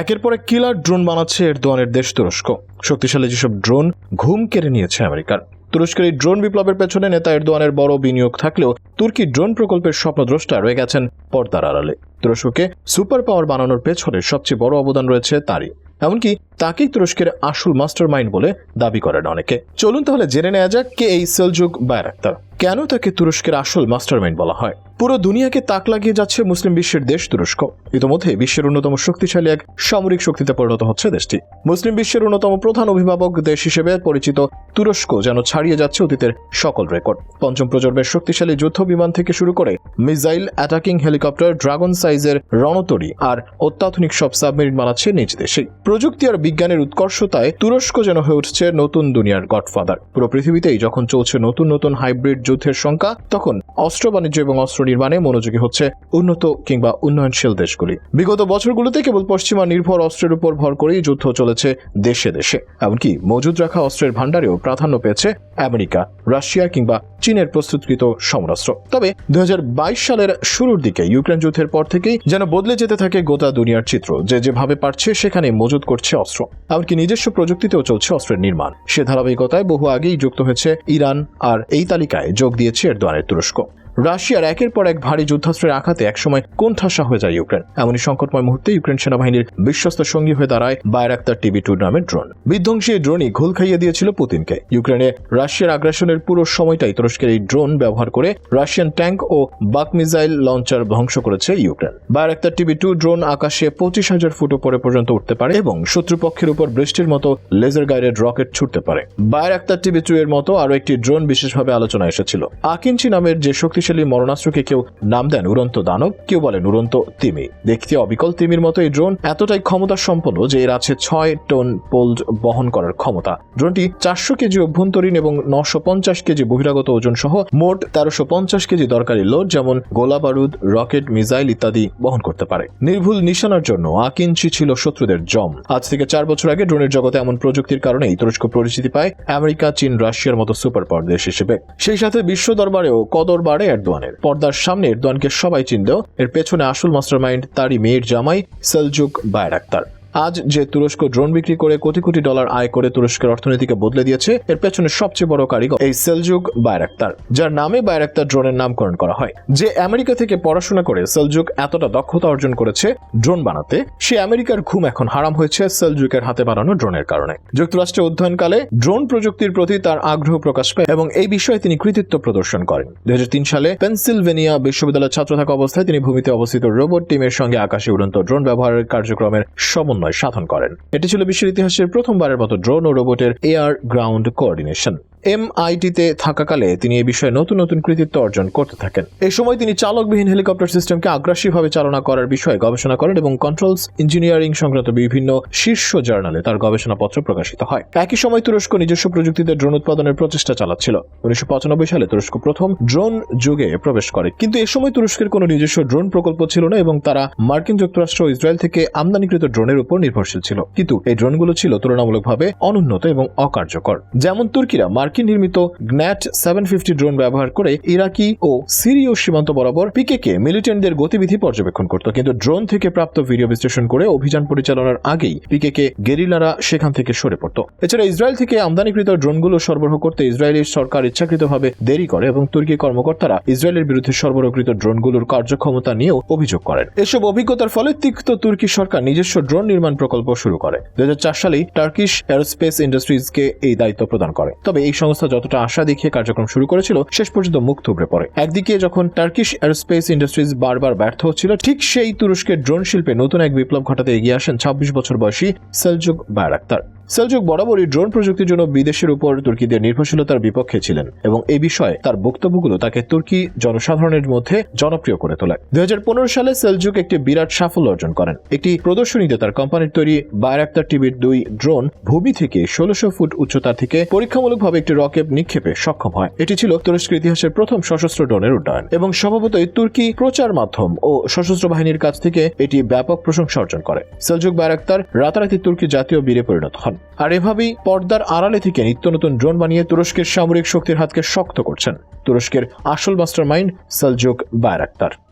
একের পর এক কিলার ড্রোন বানাচ্ছে এরদোয়ানের দেশ তুরস্ক শক্তিশালী যেসব ড্রোন ঘুম কেড়ে নিয়েছে আমেরিকার। তুরস্কের এই ড্রোন বিপ্লবের পেছনে নেতা এরদোয়ানের বড় বিনিয়োগ থাকলেও তুর্কি ড্রোন প্রকল্পের স্বপ্নদ্রষ্টা রয়ে গেছেন পর্দার আড়ালে। তুরস্ককে সুপার পাওয়ার বানানোর পেছনে সবচেয়ে বড় অবদান রয়েছে তারই। এমনকি তাকেই তুরস্কের আসল মাস্টার মাইন্ড বলে দাবি করেন অনেকে। চলুন তাহলে জেনে নেওয়া যাক কে এই সেলজুক বায়রাক্তার কেন তাকে তুরস্কের আসল মাস্টার মাইন্ড বলা হয়? পুরো দুনিয়াকে তাক লাগিয়ে যাচ্ছে মুসলিম বিশ্বের দেশ তুরস্ক। ইতোমধ্যে বিশ্বের অন্যতম শক্তিশালী এক সামরিক শক্তিতে পরিণত হচ্ছে দেশটি। মুসলিম বিশ্বের অন্যতম প্রধান অভিভাবক দেশ হিসেবে পরিচিত তুরস্ক যেন ছাড়িয়ে যাচ্ছে অতীতের সকল রেকর্ড। পঞ্চম প্রজন্মের শক্তিশালী যুদ্ধ বিমান থেকে শুরু করে মিসাইল অ্যাটাকিং হেলিকপ্টার, ড্রাগন সাইজের রণতরী আর অত্যাধুনিক সব সাবমেরিন বানাচ্ছে নিজ দেশেই। প্রযুক্তি আর বিজ্ঞানের উৎকর্ষতায় তুরস্ক যেন হয়ে উঠছে নতুন দুনিয়ার গডফাদার। পুরো পৃথিবীতেই যখন চলছে নতুন নতুন হাইব্রিড যুদ্ধের সংখ্যা, তখন অস্ত্র বাণিজ্য এবং অস্ত্র নির্মাণে মনোযোগী হচ্ছে উন্নত কিংবা উন্নয়নশীল দেশগুলি। বিগত বছরগুলোতে কেবল পশ্চিমা নির্ভর অস্ত্রের উপর ভর করেই যুদ্ধ চলেছে দেশে দেশে। এমনকি মজুদ রাখা অস্ত্রের ভাণ্ডারেও প্রাধান্য পেয়েছে আমেরিকা, রাশিয়া কিংবা চীনের প্রস্তুতকৃত সমরাস্ত্র। তবে দুই হাজার বাইশ সালের শুরুর দিকে ইউক্রেন যুদ্ধের পর থেকেই যেন বদলে যেতে থাকে গোটা দুনিয়ার চিত্র, যে যেভাবে পারছে সেখানে মজুত করছে অস্ত্র। এমনকি নিজস্ব প্রযুক্তিতেও চলছে অস্ত্রের নির্মাণ। সে ধারাবাহিকতায় বহু আগেই যুক্ত হয়েছে ইরান, আর এই তালিকায় যোগ দিয়েছে এরদোয়ানের তুরস্ক। রাশিয়ার একের পর এক ভারী যুদ্ধাস্ত্রের আঘাতে একসময় কোণঠাসা হয়ে যায় ইউক্রেন। এমনই সংকটময় মুহূর্তে ইউক্রেন সেনাবাহিনীর বিশ্বস্ত সঙ্গী হয়ে দাঁড়ায় বায়রাক্তার টিভি টু নামের ড্রোন বিধ্বংসী ড্রোনই ঘোল খাইয়ে দিয়েছিল পুতিনকে। ইউক্রেনে রাশিয়ার আগ্রাসনের পুরো সময়টাই তুরস্কের এই ড্রোন ব্যবহার করে রাশিয়ান ট্যাঙ্ক ও বাক মিসাইল লঞ্চার ধ্বংস করেছে Ukraine. Bayraktar TV two drone আকাশে পঁচিশ হাজার ফুট উপরে পর্যন্ত উঠতে পারে এবং শত্রুপক্ষের উপর বৃষ্টির মতো লেজার গাইডেড রকেট ছুটতে পারে। বায়রাক্তার টিভি টু এর মতো আরও একটি ড্রোন বিশেষভাবে আলোচনা এসেছিল। আকিঞ্চি নামের যে শক্তিশালী মরণাস্ত্রকে কেউ নাম দেন উড়ন্ত দানব, কেউ বলেন উড়ন্ত তিমি। দেখতে অবিকল তিমির মতো এই ড্রোন এতটাই ক্ষমতা সম্পন্ন যে এর আছে ছয় টন পোল্ড বহন করার ক্ষমতা। ড্রোনটি চারশো কেজি অভ্যন্তরীণ এবং নশো পঞ্চাশ কেজি বহিরাগত ওজন সহ মোট তেরোশো পঞ্চাশ কেজি দরকারি লোড, যেমন গোলা বারুদ, রকেট, মিসাইল ইত্যাদি বহন করতে পারে। নির্ভুল নিশানার জন্য আকিঞ্চি ছিল শত্রুদের জম। আজ থেকে চার বছর আগে ড্রোনের জগতে এমন প্রযুক্তির কারণেই তুরস্ক পরিচিতি পায় আমেরিকা, চীন, রাশিয়ার মতো সুপার পাওয়ার দেশ হিসেবে। সেই সাথে বিশ্ব দরবারেও কদর বাড়ে এরদোয়ানের। পর্দার সামনে এরদোয়ানকে সবাই চিনলেও এর পেছনে আসল মাস্টারমাইন্ড তারই মেয়ের জামাই সেলজুক বায়রাক্তার। আজ যে তুরস্ক ড্রোন বিক্রি করে কোটি কোটি ডলার আয় করে তুরস্কের অর্থনীতিকে বদলে দিয়েছে, এর পেছনে সবচেয়ে বড় কারিগর এই সেলজুক বায়রাক্তার যার নামে বায়রাক্তার ড্রোনের নামকরণ করা হয়। যে আমেরিকা থেকে পড়াশোনা করে সেলজুক এতটা দক্ষতা অর্জন করেছে ড্রোন বানাতে, সে আমেরিকার ঘুম এখন হারাম হয়েছে সেলজুকের হাতে বানানো ড্রোনের কারণে। যুক্তরাষ্ট্রে অধ্যয়নকালে ড্রোন প্রযুক্তির প্রতি তার আগ্রহ প্রকাশ পায় এবং এই বিষয়ে তিনি কৃতিত্ব প্রদর্শন করেন। দু হাজার তিন সালে পেনসিলভেনিয়া বিশ্ববিদ্যালয়ের ছাত্র থাকা অবস্থায় তিনি ভূমিতে অবস্থিত রোবট টিমের সঙ্গে আকাশে উড়ন্ত ড্রোন ব্যবহারের কার্যক্রমের সমন্বয় সাধন করেন। এটি ছিল বিশ্বের ইতিহাসের প্রথমবারের মতো ড্রোন ও রোবটের এয়ার গ্রাউন্ড কোঅর্ডিনেশন। এমআইটিতে থাকাকালে তিনি এই বিষয়ে নতুন নতুন কৃতিত্ব অর্জন করতে থাকেন। এই সময় তিনি চালকবিহীন হেলিকপ্টার সিস্টেমকে আগ্রাসীভাবে চালনা করার বিষয়ে গবেষণা করেন এবং কন্ট্রোলস ইঞ্জিনিয়ারিং সংক্রান্ত বিভিন্ন শীর্ষ জার্নালে তার গবেষণাপত্র প্রকাশিত হয়। একই সময় তুরস্ক নিজস্ব প্রযুক্তিতে ড্রোন উৎপাদনের প্রচেষ্টা চালাচ্ছিল। উনিশশো পঁচানব্বই সালে তুরস্ক প্রথম ড্রোন যুগে প্রবেশ করে। কিন্তু এ সময় তুরস্কের কোনো নিজস্ব ড্রোন প্রকল্প ছিল না এবং তারা মার্কিন যুক্তরাষ্ট্র ও ইসরায়েল থেকে আমদানিকৃত ড্রোনের উপর নির্ভরশীল ছিল। কিন্তু এই ড্রোনগুলো ছিল তুলনামূলকভাবে অনুন্নত এবং অকার্যকর। যেমন তুর্কিরা মার্কিন নির্মিত গ্ন্যাট সেভেন ড্রোন ব্যবহার করে ইরাকি ও সিরীয় সীমান্ত বরাবর পিকেকে মিলিটেন্টদের গতিবিধি পর্যবেক্ষণ করত। কিন্তু ড্রোন থেকে প্রাপ্ত ভিডিও বিশ্লেষণ করে অভিযান পরিচালনার আগেই পিকেকে গেরিলারা সেখান থেকে সরে পড়ত। এছাড়া ইসরায়েল থেকে আমদানিকৃত ড্রোনগুলো সরবরাহ করতে ইসরায়েলি সরকার ইচ্ছাকৃতভাবে দেরি করে এবং তুর্কি কর্মকর্তারা ইসরায়েলের বিরুদ্ধে সরবরাহকৃত ড্রোনগুলোর কার্যক্ষমতা নিয়েও অভিযোগ করেন। এসব অভিজ্ঞতার ফলে তিক্ত তুর্কি সরকার নিজস্ব ড্রোন নির্মাণ প্রকল্প শুরু করে। দু সালেই টার্কিশ এয়ারস্পেস ইন্ডাস্ট্রিজকে এই দায়িত্ব প্রদান করে। তবে এই সংস্থা যতটা আশা দেখিয়ে কার্যক্রম শুরু করেছিল, শেষ পর্যন্ত মুখ থুবড়ে পড়ে। একদিকে যখন টার্কিশ এয়ারস্পেস ইন্ডাস্ট্রিজ বারবার ব্যর্থ হচ্ছিল, ঠিক সেই তুরস্কের ড্রোন শিল্পে নতুন এক বিপ্লব ঘটাতে এগিয়ে আসেন ছাব্বিশ বছর বয়সী সেলজুক বায়রাক্তার সেলজুক বরাবরই ড্রোন প্রযুক্তির জন্য বিদেশের উপর তুর্কিদের নির্ভরশীলতার বিপক্ষে ছিলেন এবং এই বিষয়ে তার বক্তব্যগুলো তাকে তুর্কি জনসাধারণের মধ্যে জনপ্রিয় করে তোলে। দুই হাজার পনেরো সালে সেলজুক একটি বিরাট সাফল্য অর্জন করেন। একটি প্রদর্শনীতে তার কোম্পানির তৈরি বায়রাক্তার টিভির দুই ড্রোন ভূমি থেকে ষোলোশো ফুট উচ্চতা থেকে পরীক্ষামূলকভাবে একটি রকেট নিক্ষেপে সক্ষম হয়। এটি ছিল তুরস্কের ইতিহাসের প্রথম সশস্ত্র ড্রোনের উড্ডয়ন এবং স্বভাবতই তুর্কি প্রচার মাধ্যম ও সশস্ত্র বাহিনীর কাছ থেকে এটি ব্যাপক প্রশংসা অর্জন করে। সেলজুক বায়রাক্তার রাতারাতি তুর্কি জাতীয় বীরে পরিণত হন। আর এভাবেই পর্দার আড়ালে থেকে নিত্য নতুন ড্রোন বানিয়ে তুরস্কের সামরিক শক্তির হাতকে শক্ত করছেন। তুরস্কের আসল মাস্টার মাইন্ড সালজোক বায়রাক্তার।